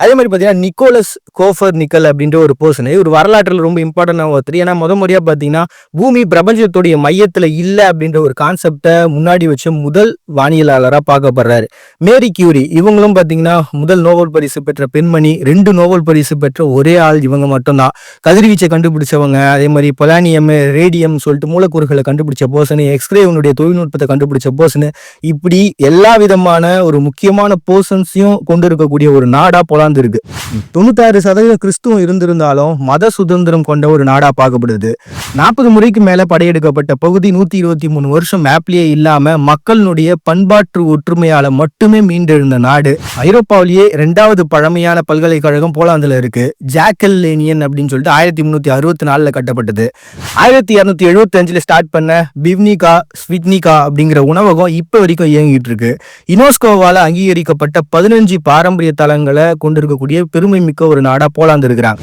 அதே மாதிரி பார்த்தீங்கன்னா நிக்கோலஸ் கோஃபர் நிக்கல் அப்படின்ற ஒரு பர்சன் ஒரு வரலாற்றில் ரொம்ப இம்பார்ட்டன்டான ஒருத்தர். ஏன்னா முத முறையாக பார்த்தீங்கன்னா பூமி பிரபஞ்சத்துடைய மையத்தில் இல்லை அப்படின்ற ஒரு கான்செப்டை முன்னாடி வச்ச முதல் வானியலாளராக பார்க்கப்படுறாரு. மேரி கியூரி இவங்களும் பார்த்தீங்கன்னா முதல் நோபல் பரிசு பெற்ற பெண்மணி ரெண்டு நோபல் பரிசு பெற்ற ஒரே ஆள் இவங்க மட்டும்தான். கதிர்வீச்சை கண்டுபிடிச்சவங்க அதே மாதிரி பொலானியம் ரேடியம் சொல்லிட்டு மூலக்கூறுகளை கண்டுபிடிச்ச பர்சன் எக்ஸ்ரேவனுடைய தொழில்நுட்பத்தை கண்டுபிடிச்ச பர்சன் இப்படி எல்லா விதமான ஒரு முக்கியமான பர்சன்ஸையும் கொண்டு இருக்கக்கூடிய ஒரு நாடா பொலான் இருக்கு தொண்ணூத்தாறு சதவீதம் கிறிஸ்துவம் இருந்திருந்தாலும் மத சுதந்திரம் கொண்ட ஒரு நாடா பார்க்கப்படுது நாற்பது முறைக்கு மேல படையெடுக்கப்பட்ட பகுதி நூத்தி இருபத்தி மூணு வருஷம் மேப்லயே இல்லாம மக்களினுடைய பண்பாட்டு ஒற்றுமையால மட்டுமே மீண்டெழுந்த நாடு. ஐரோப்பாவிலேயே ரெண்டாவது பழமையான பல்கலைக்கழகம் போலாந்துல இருக்கு. ஜாக்கல் லேனியன் அப்படின்னு சொல்லிட்டு ஆயிரத்தி முன்னூத்தி அறுபத்தி நாலுல கட்டப்பட்டது. ஆயிரத்தி இரநூத்தி எழுபத்தி அஞ்சுல ஸ்டார்ட் பண்ண பிவ்னிகா ஸ்விட்னிகா அப்படிங்கிற உணவகம் இப்ப வரைக்கும் இயங்கிட்டு இருக்கு. யுனெஸ்கோவால அங்கீகரிக்கப்பட்ட பதினஞ்சு பாரம்பரிய தலங்களை கொண்டிருக்கக்கூடிய பெருமை மிக்க ஒரு நாடா போலாந்து இருக்கிறாங்க.